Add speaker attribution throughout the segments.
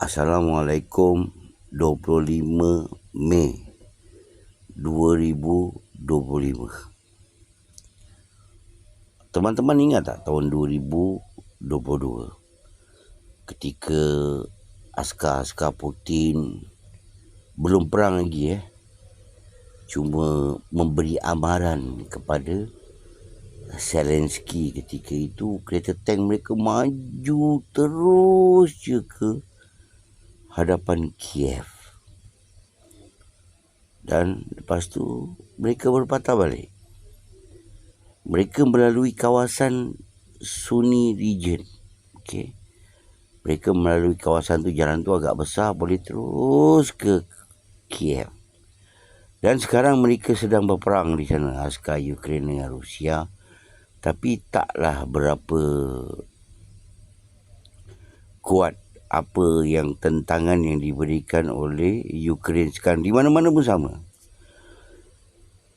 Speaker 1: Assalamualaikum 25 Mei 2025 Teman-teman ingat tak tahun 2022 Ketika askar-askar Putin Belum perang lagi eh Cuma memberi amaran kepada Zelensky ketika itu kereta tank mereka maju terus je ke hadapan Kiev. Dan lepas tu mereka berpatah balik. Mereka melalui kawasan Sunni region. Okay. Mereka melalui kawasan tu jalan tu agak besar boleh terus ke Kiev. Dan sekarang mereka sedang berperang di sana askar Ukraine dengan Rusia tapi taklah berapa kuat apa yang tentangan yang diberikan oleh Ukraine sekarang di mana-mana pun sama.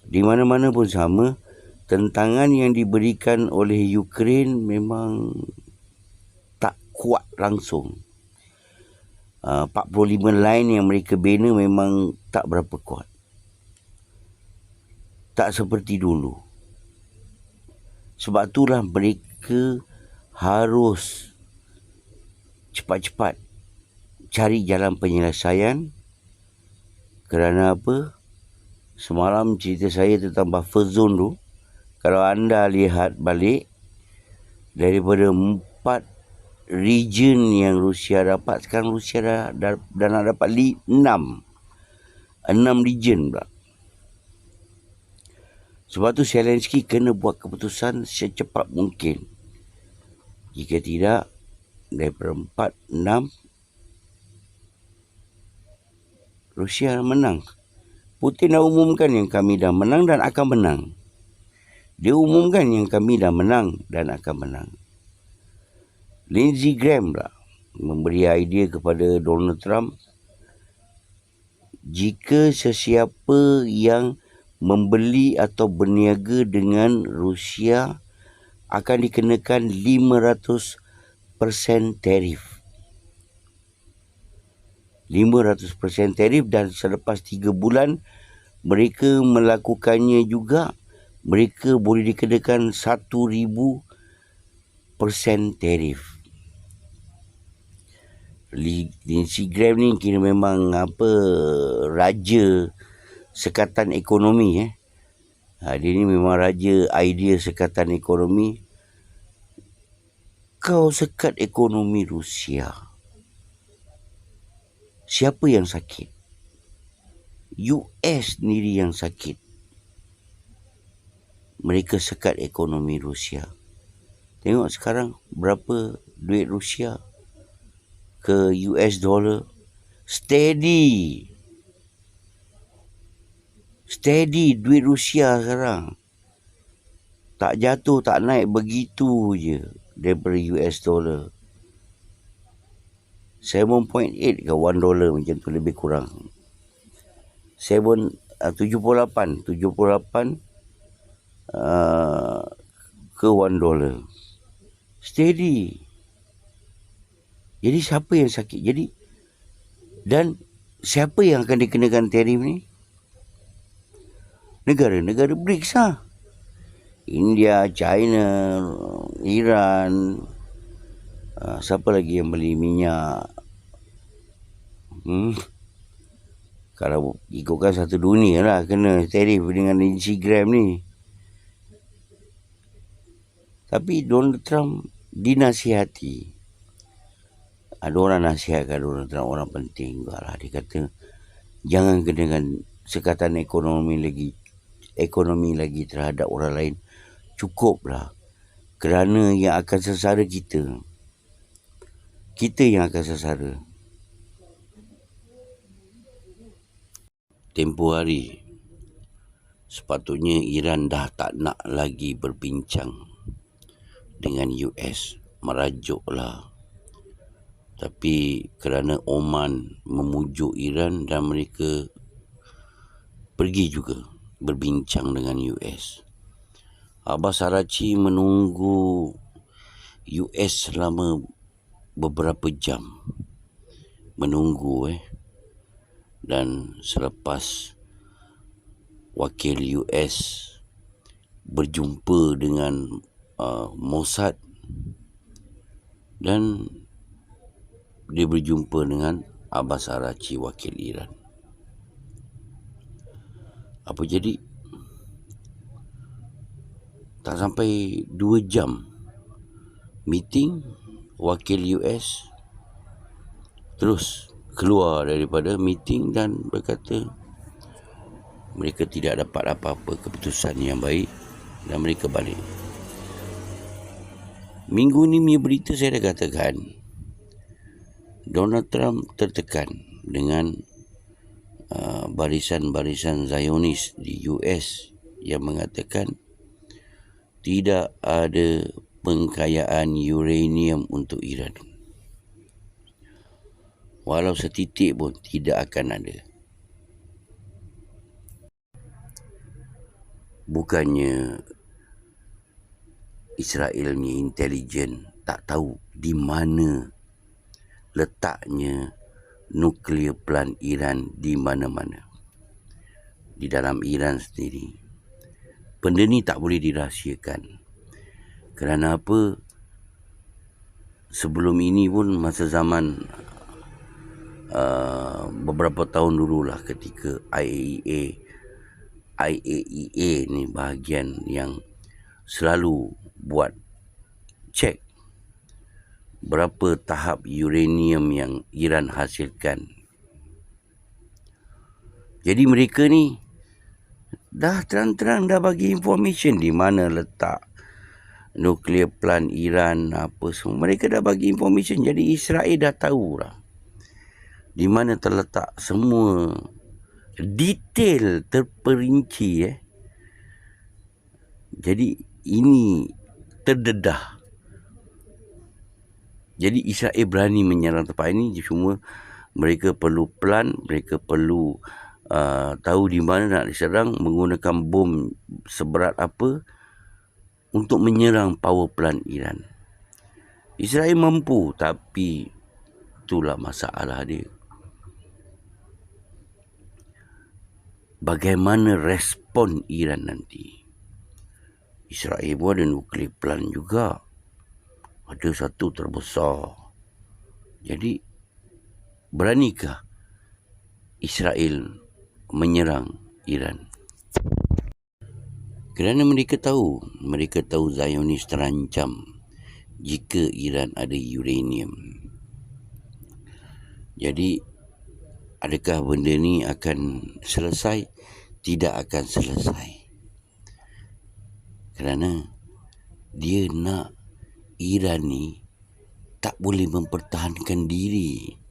Speaker 1: Di mana-mana pun sama tentangan yang diberikan oleh Ukraine memang tak kuat langsung. Uh, 45 line yang mereka bina memang tak berapa kuat. Tak seperti dulu. Sebab itulah mereka harus cepat-cepat cari jalan penyelesaian kerana apa? Semalam cerita saya tentang buffer zone tu. Kalau anda lihat balik daripada empat region yang Rusia dapat, sekarang Rusia dah, dah, dah nak dapat li, enam. Enam region pula. Sebab tu Zelensky kena buat keputusan secepat mungkin. Jika tidak, daripada empat, enam, Rusia menang. Putin dah umumkan yang kami dah menang dan akan menang. Dia umumkan yang kami dah menang dan akan menang. Lindsey Graham lah memberi idea kepada Donald Trump jika sesiapa yang membeli atau berniaga dengan Rusia akan dikenakan 500% tarif. 500% tarif dan selepas 3 bulan mereka melakukannya juga mereka boleh dikenakan 1000% tarif. Lindsey Graham ni kira memang apa raja sekatan ekonomi eh. Ha, dia ni memang raja idea sekatan ekonomi. Kau sekat ekonomi Rusia. Siapa yang sakit? US sendiri yang sakit. Mereka sekat ekonomi Rusia. Tengok sekarang berapa duit Rusia ke US dollar. Steady steady duit Rusia sekarang. Tak jatuh, tak naik begitu je daripada US dollar. 7.8 ke 1 dollar macam tu lebih kurang. 7 uh, 78 78 uh, ke 1 dollar. Steady. Jadi siapa yang sakit? Jadi dan siapa yang akan dikenakan tarif ni? negara-negara BRICS lah. India, China, Iran. Uh, siapa lagi yang beli minyak? Hmm. Kalau ikutkan satu dunia lah kena tarif dengan Instagram ni. Tapi Donald Trump dinasihati. Ada orang nasihatkan Donald Trump orang penting juga lah. Dia kata jangan kenakan sekatan ekonomi lagi ekonomi lagi terhadap orang lain cukuplah kerana yang akan sesara kita. Kita yang akan sesara tempoh hari. Sepatutnya Iran dah tak nak lagi berbincang dengan US merajuklah tapi kerana Oman memujuk Iran dan mereka pergi juga berbincang dengan US. Abbas Arachi menunggu US selama beberapa jam menunggu eh dan selepas wakil US berjumpa dengan uh, Mossad dan dia berjumpa dengan Abbas Arachi wakil Iran. Apa jadi? Tak sampai dua jam meeting wakil US terus keluar daripada meeting dan berkata mereka tidak dapat apa-apa keputusan yang baik dan mereka balik. Minggu ni punya berita saya dah katakan Donald Trump tertekan dengan uh, barisan-barisan Zionis di US yang mengatakan tidak ada pengkayaan uranium untuk Iran. Walau setitik pun tidak akan ada. Bukannya Israel ni intelijen tak tahu di mana letaknya nuklear plant Iran di mana-mana. Di dalam Iran sendiri. Benda ni tak boleh dirahsiakan. Kerana apa? Sebelum ini pun masa zaman uh, beberapa tahun dululah ketika IAEA IAEA ni bahagian yang selalu buat cek berapa tahap uranium yang Iran hasilkan. Jadi mereka ni dah terang-terang dah bagi information di mana letak nuklear plant Iran apa semua. Mereka dah bagi information jadi Israel dah tahu lah. Di mana terletak semua detail terperinci eh. Jadi ini terdedah jadi Israel berani menyerang tempat ini cuma mereka perlu plan, mereka perlu tahu di mana nak diserang menggunakan bom seberat apa untuk menyerang power plant Iran. Israel mampu tapi itulah masalah dia. Bagaimana respon Iran nanti? Israel pun ada nuklear plant juga ada satu terbesar. Jadi beranikah Israel menyerang Iran? Kerana mereka tahu, mereka tahu Zionis terancam jika Iran ada uranium. Jadi adakah benda ni akan selesai? Tidak akan selesai. Kerana dia nak Iran ni tak boleh mempertahankan diri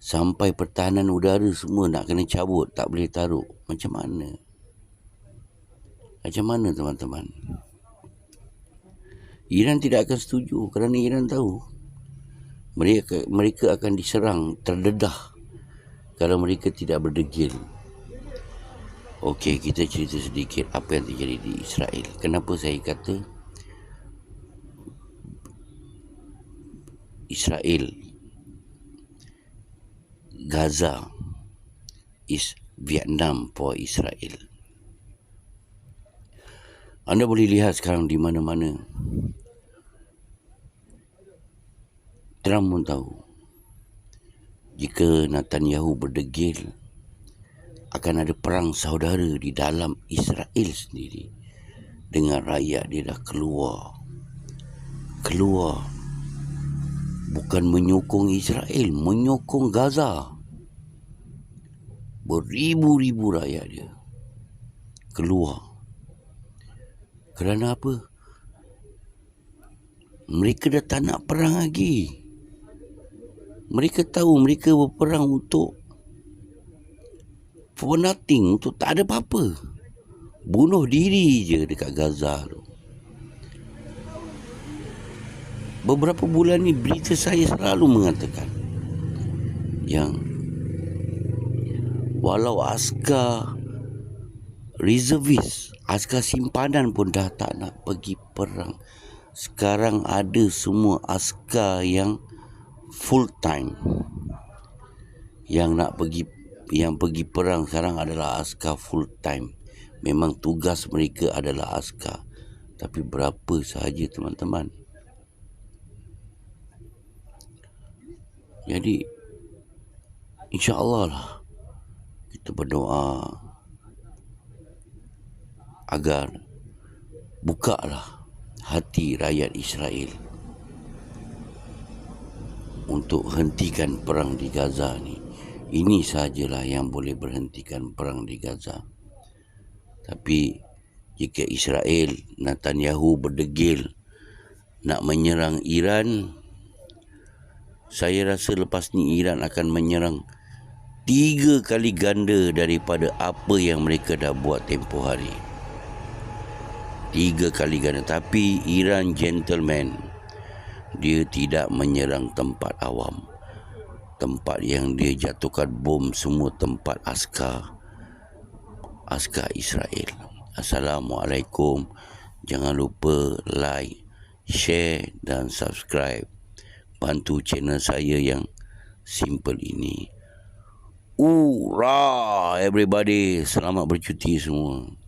Speaker 1: sampai pertahanan udara semua nak kena cabut tak boleh taruh. Macam mana? Macam mana teman-teman? Iran tidak akan setuju kerana Iran tahu mereka mereka akan diserang terdedah kalau mereka tidak berdegil. Okey, kita cerita sedikit apa yang terjadi di Israel. Kenapa saya kata Israel Gaza is Vietnam for Israel. Anda boleh lihat sekarang di mana-mana. Trump pun tahu jika Netanyahu berdegil akan ada perang saudara di dalam Israel sendiri dengan rakyat dia dah keluar. Keluar bukan menyokong Israel, menyokong Gaza. Beribu-ribu rakyat dia keluar. Kerana apa? Mereka dah tak nak perang lagi. Mereka tahu mereka berperang untuk for nothing, untuk tak ada apa-apa. Bunuh diri je dekat Gaza tu. Beberapa bulan ni berita saya selalu mengatakan yang walau askar reservis askar simpanan pun dah tak nak pergi perang sekarang ada semua askar yang full time yang nak pergi yang pergi perang sekarang adalah askar full time. Memang tugas mereka adalah askar. Tapi berapa sahaja teman-teman. Jadi insya-Allah lah kita berdoa agar bukalah hati rakyat Israel untuk hentikan perang di Gaza ni. Ini sahajalah yang boleh berhentikan perang di Gaza. Tapi jika Israel Netanyahu berdegil nak menyerang Iran, saya rasa lepas ni Iran akan menyerang tiga kali ganda daripada apa yang mereka dah buat tempoh hari. Tiga kali ganda. Tapi Iran gentleman, dia tidak menyerang tempat awam tempat yang dia jatuhkan bom semua tempat askar askar Israel. Assalamualaikum. Jangan lupa like, share dan subscribe. Bantu channel saya yang simple ini. Ura everybody. Selamat bercuti semua.